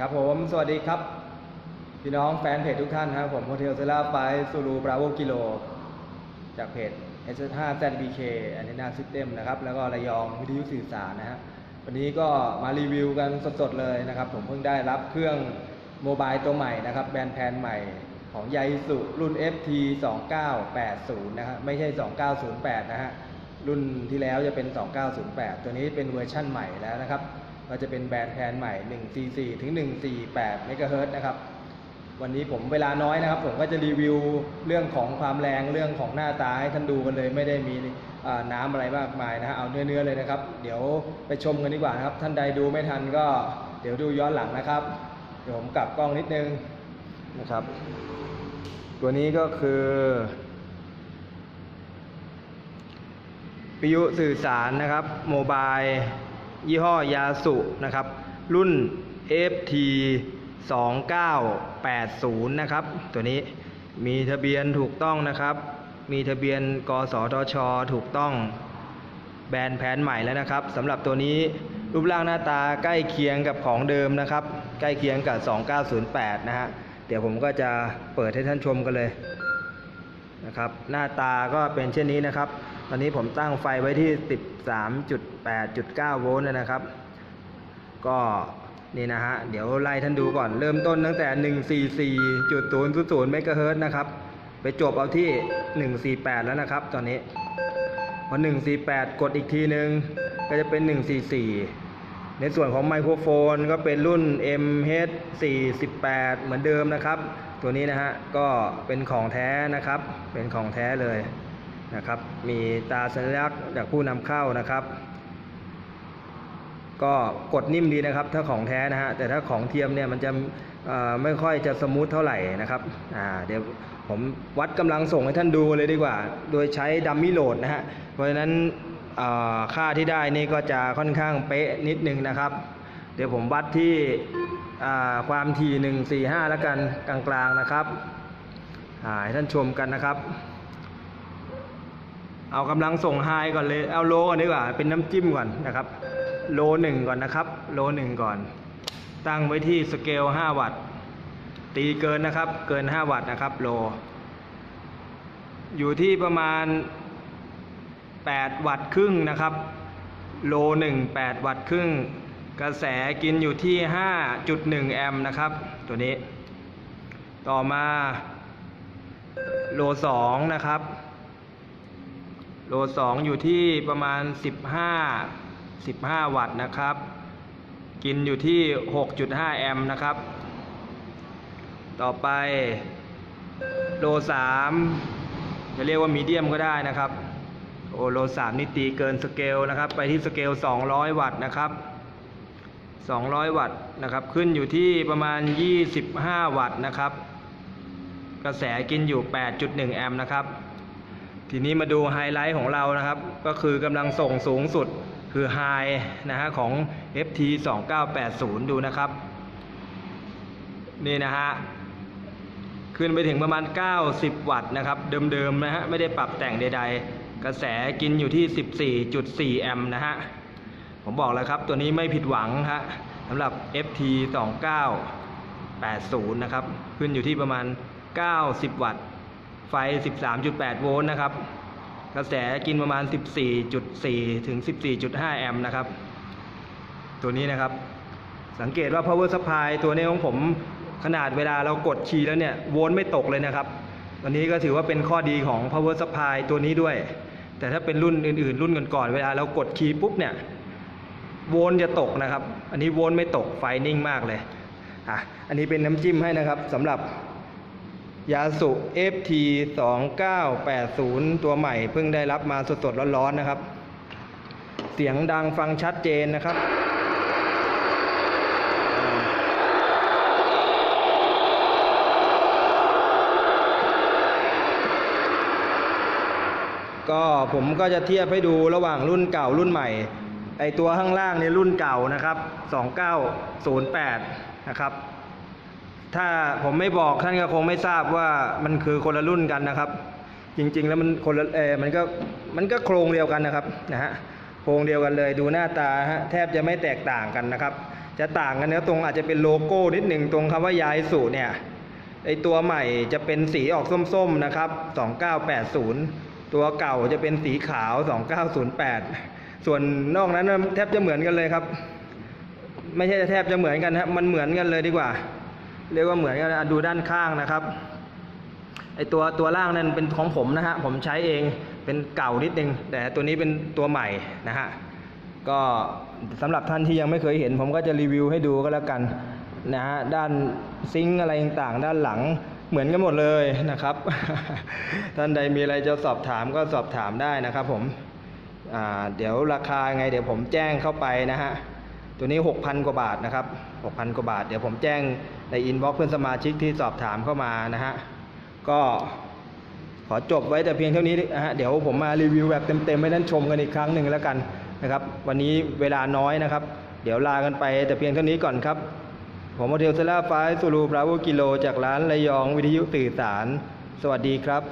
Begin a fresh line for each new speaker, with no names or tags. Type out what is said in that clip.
ครับผมสวัสดีครับ พี่น้องแฟนเพจทุกท่านครับผมโฮเทลเซล่าไปซูรูบราโวกิโล จากเพจ S5 ZBK อันนี้นาซิสเต็มนะครับ แล้วก็ระยองวิทยุสื่อสารนะฮะวันนี้ก็มารีวิวกันสดๆเลยนะครับ ผมเพิ่งได้รับเครื่องโมบายตัวใหม่นะครับ แบรนด์แพนใหม่ของยา i สุรุ่น FT 2980 นะฮะไม่ใช่ 2908 นะฮะรุ่นที่แล้วจะเป็น 2908 ตัวนี้เป็นเวอร์ชั่นใหม่แล้วนะครับ ก็จะเป็นแบรนด์แพนใหม่ 144 ถึง 148 เมกะเฮิรตซ์นะครับ วันนี้ผมเวลาน้อยนะครับ ผมก็จะรีวิวเรื่องของความแรงเรื่องของหน้าตาให้ท่านดูกันเลย ไม่ได้มีน้ำอะไรมากมายนะฮะเอาเนื้อๆเลยนะครับ เดี๋ยวไปชมกันดีกว่านะครับ ท่านใดดูไม่ทันก็เดี๋ยวดูย้อนหลังนะครับ เดี๋ยวผมกลับกล้องนิดนึงนะครับ ตัวนี้ก็คือวิยุสื่อสารนะครับโมบาย ยี่ห้อยาสุนะครับ รุ่น FT 2980 นะครับ ตัวนี้มีทะเบียนถูกต้องนะครับ มีทะเบียนกสทช ถูกต้อง แบรนด์แผนใหม่แล้วนะครับสำหรับตัวนี้รูปร่างหน้าตาใกล้เคียงกับของเดิมนะครับ ใกล้เคียงกับ 2908 นะฮะ เดี๋ยวผมก็จะเปิดให้ท่านชมกันเลยนะครับ หน้าตาก็เป็นเช่นนี้นะครับ ตอนนี้ผมตั้งไฟไว้ที่ 13.8.9 โวลต์นะครับ ก็นี่นะฮะ เดี๋ยวไล่ท่านดูก่อน เริ่มต้นตั้งแต่ 144.000เมกะเฮิรตนะครับ ไปจบเอาที่ 148 แล้วนะครับ ตอนนี้ พอ 148 กดอีกทีนึง ก็จะเป็น 144 ในส่วนของไมโครโฟนก็เป็นรุ่น MH48 เหมือนเดิมนะครับ ตัวนี้นะฮะ ก็เป็นของแท้นะครับ เป็นของแท้เลย นะครับ มีตาสัญลักษณ์จากผู้นำเข้านะครับ ก็กดนิ่มดีนะครับ ถ้าของแท้นะฮะ แต่ถ้าของเทียมเนี่ยมันจะไม่ค่อยจะสมูทเท่าไหร่นะครับ อ่า เดี๋ยวผมวัดกำลังส่งให้ท่านดูเลยดีกว่า โดยใช้ดัมมี่โหลดนะฮะ เพราะฉะนั้นค่าที่ได้นี่ก็จะค่อนข้างเป๊ะนิดนึงนะครับ เดี๋ยวผมวัดที่ความถี่145 แล้วกันกลางๆนะครับให้ท่านชมกันนะครับ เอากำลังส่งไฮก่อนเลย เอาโลก่อนดีกว่า เป็นน้ำจิ้มก่อนนะครับ โลหนึ่งก่อนนะครับ โลหนึ่งก่อน ตั้งไว้ที่สเกล5วัตต์ ตีเกินนะครับ เกิน5วัตต์นะครับ โล อยู่ที่ประมาณ8วัตต์ครึ่งนะครับ โลหนึ่ง8วัตต์ครึ่ง กระแสกินอยู่ที่5.1แอมป์นะครับ ตัวนี้ ต่อมา โล2นะครับ โลสองอยู่ที่ประมาณ 15 15 วัตต์นะครับ กินอยู่ที่ 6.5 แอมป์นะครับ ต่อไปโลสามจะเรียกว่ามีเดียมก็ได้นะครับ โอโลสามนี่ตีเกินสเกลนะครับ ไปที่สเกล 200 วัตต์นะครับ 200 วัตต์นะครับ ขึ้นอยู่ที่ประมาณ 25 วัตต์นะครับ กระแสกินอยู่ 8.1 แอมป์นะครับ ทีนี้มาดูไฮไลท์ของเรานะครับ ก็คือกำลังส่งสูงสุดคือไฮนะฮะของ FT 2980 ดูนะครับ นี่นะฮะ ขึ้นไปถึงประมาณ 90 วัตต์นะครับ เดิมๆนะฮะ ไม่ได้ปรับแต่งใดๆ กระแสกินอยู่ที่ 14.4 แอมป์นะฮะ ผมบอกแล้วครับ ตัวนี้ไม่ผิดหวังฮะสำหรับ FT 2980 นะครับ ขึ้นอยู่ที่ประมาณ 90 วัตต์ ไฟ 13.8 โวลต์นะครับ กระแสกินประมาณ 14.4 ถึง 14.5 แอมป์นะครับ ตัวนี้นะครับ สังเกตว่า power supply ตัวนี้ของผมขนาดเวลาเรากดคีย์แล้วเนี่ย โวลต์ไม่ตกเลยนะครับ ตัวนี้ก็ถือว่าเป็นข้อดีของ power supply ตัวนี้ด้วย แต่ถ้าเป็นรุ่นอื่นๆ รุ่นก่อนๆ เวลาเรากดคีย์ปุ๊บเนี่ย โวลต์จะตกนะครับ อันนี้โวลต์ไม่ตก ไฟนิ่งมากเลย อะ อันนี้เป็นน้ำจิ้มให้นะครับสำหรับ ยาสุ FT 2980 ตัวใหม่เพิ่งได้รับมาสดๆร้อนๆนะครับ เสียงดังฟังชัดเจนนะครับก็ผมก็จะเทียบให้ดูระหว่างรุ่นเก่ารุ่นใหม่ ไอตัวข้างล่างเนี่ยรุ่นเก่านะครับ 2908 นะครับ ถ้าผมไม่บอกท่านก็คงไม่ทราบว่ามันคือคนละรุ่นกันนะครับ จริงๆแล้วมันคนละเออมันก็มันก็โครงเดียวกันนะครับนะฮะโครงเดียวกันเลยดูหน้าตาฮะแทบจะไม่แตกต่างกันนะครับ จะต่างกันเนะตรงอาจจะเป็นโลโก้นิดหนึ่งตรงคำว่ายายสุเนี่ยไอตัวใหม่จะเป็นสีออกส้มๆนะครับ 2980 ตัวเก่าจะเป็นสีขาว 2908 ส่วนนอกนั้นแทบจะเหมือนกันเลยครับ ไม่ใช่แทบจะเหมือนกันครับมันเหมือนกันเลยดีกว่า เรียกว่าเหมือนกันอะดูด้านข้างนะครับไอตัวตัวล่างนั่นเป็นของผมนะฮะผมใช้เองเป็นเก่านิดนึง แต่ตัวนี้เป็นตัวใหม่นะฮะก็สำหรับท่านที่ยังไม่เคยเห็น ผมก็จะรีวิวให้ดูก็แล้วกันนะฮะด้านซิงค์อะไรต่างๆ ด้านหลังเหมือนกันหมดเลยนะครับ ท่านใดมีอะไรจะสอบถามก็สอบถามได้นะครับผมเดี๋ยวราคาไงเดี๋ยวผมแจ้งเข้าไปนะฮะ ตัวนี้ 6,000 กว่าบาทนะครับ 6,000 กว่าบาท เดี๋ยวผมแจ้งในอินบ็อกซ์เพื่อนสมาชิกที่สอบถามเข้ามานะฮะ ก็ขอจบไว้แต่เพียงเท่านี้นะฮะ เดี๋ยวผมมารีวิวแบบเต็มๆให้ท่านชมกันอีกครั้งหนึ่งแล้วกันนะครับ วันนี้เวลาน้อยนะครับ เดี๋ยวลากันไปแต่เพียงเท่านี้ก่อนครับ ผมโมเทลเซล่าไฟสูรูบราโวกิโล จากร้านระยองวิทยุสื่อสาร สวัสดีครับ